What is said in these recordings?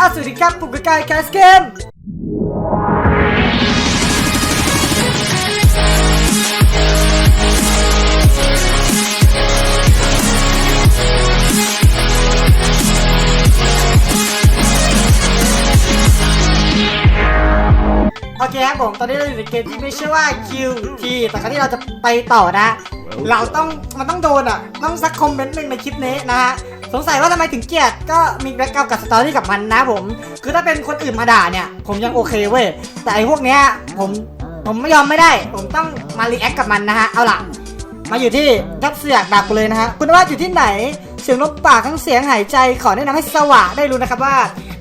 อะสวัสดีครับผมกายแคสเกม ผมตอนนี้เราอยู่ในเกมที่ไม่ใช่ว่า QT แต่ครั้ที่เราจะไปต่อนะ เราต้องมันต้องโดนอะ ต้องสักคอมเมนต์หนึ่งในคลิปนี้นะฮะสงสัยว่าทำไมถึงเกลียดก็มีแบ็กกราวกับสตอรี่กับมันนะผม คือถ้าเป็นคนอื่นมาด่าเนี่ย ผมยังโอเคเว้ย แต่ไอ้พวกเนี้ยผมผมไม่ยอมไม่ได้ ผมต้องมารีแอคกับมันนะฮะ เอาล่ะ มาอยู่ที่รับเสือกดับกันเลยนะฮะ คุณว่าอยู่ที่ไหน เสียงลบปากทั้งเสียงหายใจ ขอแนะนำให้สว่างได้รู้นะครับว่า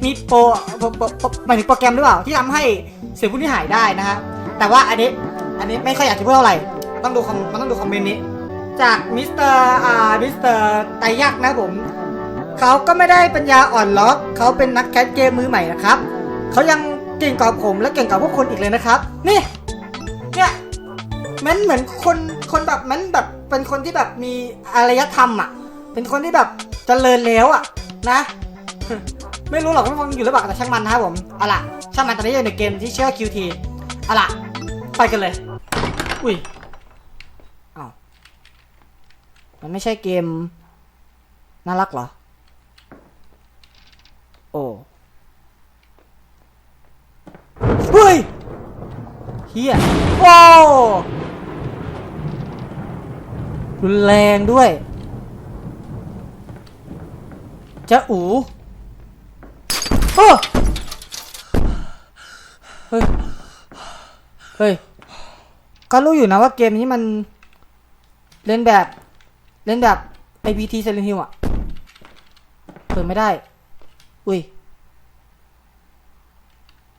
มีโปรโปรโปรโปรหมายถึงโปรแกรมหรือเปล่าที่ทำให้เสียงพวกนี้หายได้นะฮะแต่ว่าอันนี้อันนี้ไม่ค่อยอยากจะพูดเท่าไหร่ต้องดูคอมมันต้องดูคอมเมนต์นี้ จากมิสเตอร์อ่ามิสเตอร์ไตยักษ์นะผมเขาก็ไม่ได้ปัญญาอ่อนล็อกเขาเป็นนักแคสเกมมือใหม่นะครับเขายังเก่งกว่าผมและเก่งกว่าพวกคุณอีกเลยนะครับ นี่เนี่ยมันเหมือนคนคนแบบมันแบบเป็นคนที่แบบมีอารยธรรมอะ เป็นคนที่แบบเจริญแล้วอะนะ ไม่รู้หรอกว่ามันอยู่หรือเปล่าแต่ช่างมันนะครับผมเอาล่ะ ช่างมันตอนนี้อยู่ในเกมที่เชื่อ QT เอาล่ะ ไปกันเลย อุ้ยอ้าวมันไม่ใช่เกม น่ารักเหรอ โอ้เฮ้ยเฮียโอ้รุนแรงด้วยจะอูโอ้ เฮ้ย เฮ้ย ก็รู้อยู่นะว่าเกมนี้มันเล่นแบบ เล่นแบบ IPT Silent Hill อะเปิดไม่ได้ อุ้ย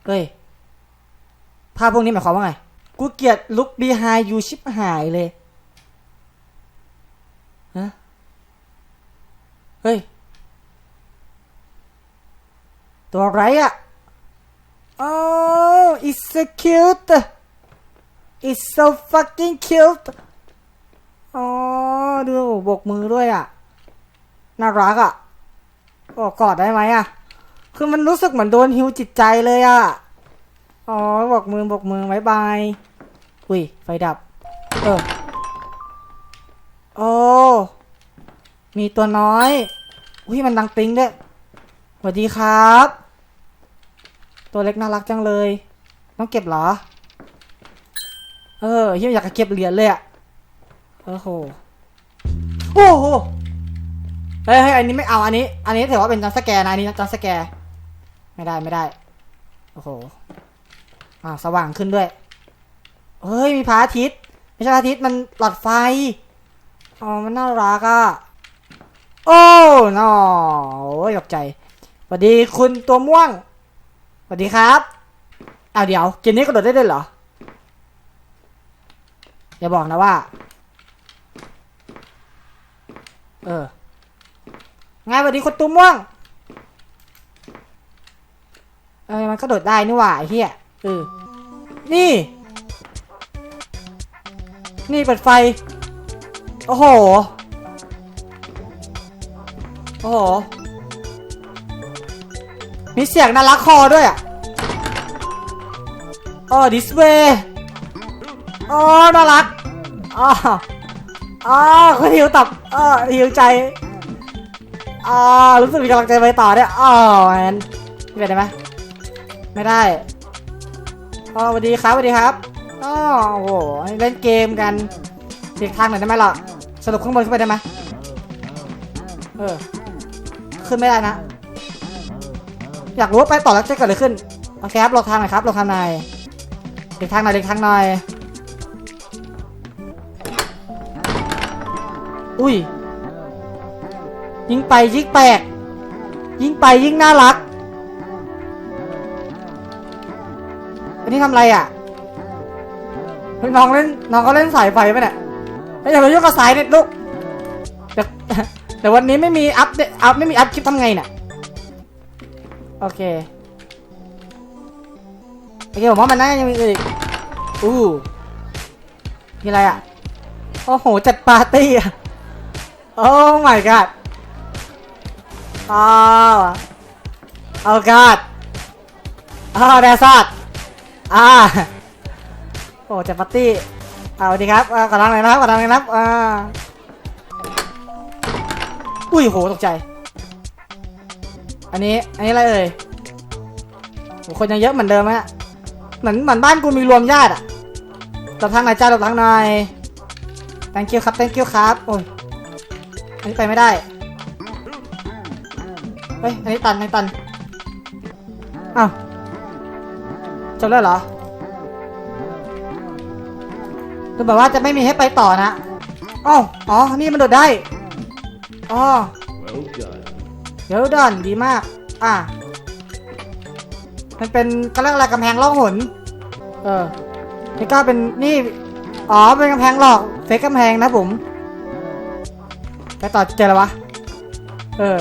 เฮ้ย ภาพพวกนี้หมายความว่าไง กูเกลียดลุก behind you ชิบหายเลยฮะเฮ้ย ตัวไรอะ oh it's so cute it's so fucking cute อ๋อ ดูบกมือด้วยอะ น่ารักอะโอ้กอดได้ไหมอะ คือมันรู้สึกเหมือนโดนฮิวจิตใจเลยอะ อ๋อ บอกมือบอกมือบายบาย อุ้ย ไฟดับ เออ โอ้ มีตัวน้อย อุ้ย มันดังติ้งด้วยสวัสดีครับ ตัวเล็กน่ารักจังเลย ต้องเก็บเหรอ เออเฮียอยากจะเก็บเหรียญเลยอะโอ้โหโอ้โหเฮ้ยเฮ้ยอันนี้ไม่เอาอันนี้ อันนี้ถือว่าเป็นจอสแกนนะอันนี้จอสแกนไม่ได้ไม่ได้ โอ้โหอ่าสว่างขึ้นด้วย เฮ้ย มีพระอาทิตย์ ไม่ใช่พระอาทิตย์มันหลอดไฟ อ๋อ มันน่ารักอะโอ้นอโอ้ยตกใจสวัสดีคุณตัวม่วงสวัสดีครับ อ้าวเดี๋ยวเกมนี้กระโดดได้ด้วยเหรอ อย่าบอกนะว่า เออไงสวัสดีคนตัวม่วง เออมันก็โดดได้นี่หว่าเฮียเออนี่ นี่เปิดไฟ โอ้โห โอ้โห มีเสียงน่ารักคอด้วยอะ อ๋อดิสเวย์อ๋อน่ารักอ๋ออ๋อคนหิวตับอ๋อหิวใจอ๋อรู้สึกมีกำลังใจไปต่อเนี่ยอ๋อแมนนี่เป็นได้ไหมไม่ได้อ๋อสวัสดีครับสวัสดีครับอ๋อโอ้โหเล่นเกมกันเสียกทางหน่อยได้ไหมล่ะสรุปข้างบนขึ้นไปได้ไหมเออขึ้นไม่ได้นะ อยากรู้ว่าไปต่อแล้วจะเกิดอะไรขึ้น โอเคครับหลบทางหน่อยครับหลบทางหน่อย เด็กทางหน่อยเด็กทางหน่อย อุ้ย ยิงไปยิงแปลกยิงไปยิงน่ารัก อันนี้ทำอะไรอะเฮ้ยน้องเล่นน้องก็เล่นสายไฟไปเนี่ยไม่อย่าไปยุ่งกับสายเน็ตลูกแต่แต่วันนี้ไม่มีอัพเดตอัพไม่มีอัพคลิปทำไงเนี่ยโอเค โอเคผมว่ามันน่าจะยังมีอื่นอีกอู้มีอะไรอะ โอ้โห จัดปาร์ตี้อะ โอ้ my god อ้าวโอ้ god อ่าแดซอดอ่าโอ้เจะปาร์ตี้เอาดีครับอ่าขอทางหน่อยนะครับขอทางหน่อยนะครับอ่าอุ้ยโหตกใจ อันนี้ อันนี้อะไรเอ่ยคนยังเยอะเหมือนเดิมฮะ เหมือนเหมือนบ้านกูมีรวมญาติอะหลบทางไหนจ้าหลบทางหน่อย thank you ครับ thank you ครับโอ้ยอันนี้ไปไม่ได้ เฮ้ย อันนี้ตันอันนี้ตัน อ้าวจบแล้วเหรอดูแบบว่าจะไม่มีให้ไปต่อนะอ้าวอ๋อ นี่มันโดดได้ อ๋อ Well done. เดี๋ยวดอนดีมาก อะ มันเป็นก็เรียกอะไรกำแพงล่องหน เออ นี่ก็เป็นนี่ อ๋อ เป็นกำแพงหลอกเฟกกำแพงนะผม ไปต่อเจอแล้ววะ เออ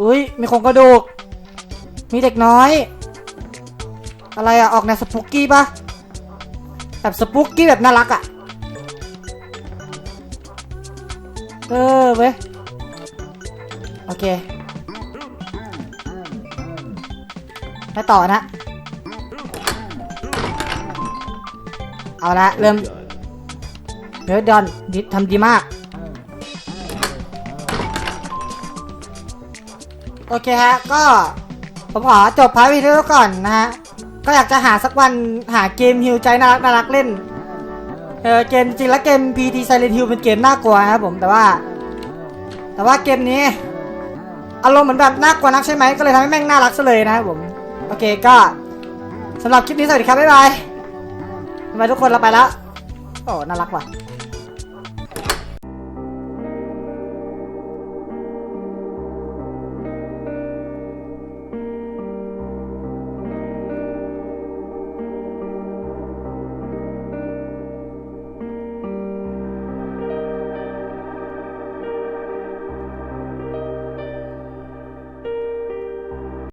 อุ้ย มีโครงกระดูก มีเด็กน้อย อะไรอะออกแนวสปุกกี้ปะแบบสปุกกี้แบบน่ารักอะเออเว้ย โอเคไปต่อนะ เอาละเริ่มเดี๋ยวดอนดิทำดีมาก โอเคฮะ ก็ผมขอจบพาร์ทวิดีโอก่อนนะฮะ ก็อยากจะหาสักวันหาเกมฮิวใจน่ารักน่ารักเล่น เออเกมจริงแล้วเกม PT Silent Hill เป็นเกมน่ากลัวนะครับผมแต่ว่า แต่ว่าเกมนี้ อารมณ์เหมือนแบบน่ากลัวนักใช่ไหมก็เลยทำให้แม่งน่ารักซะเลยนะครับผม โอเคก็สำหรับคลิปนี้สวัสดีครับบ๊ายบายบ๊ายบายทุกคนเราไปแล้วโอ้น่ารักว่ะ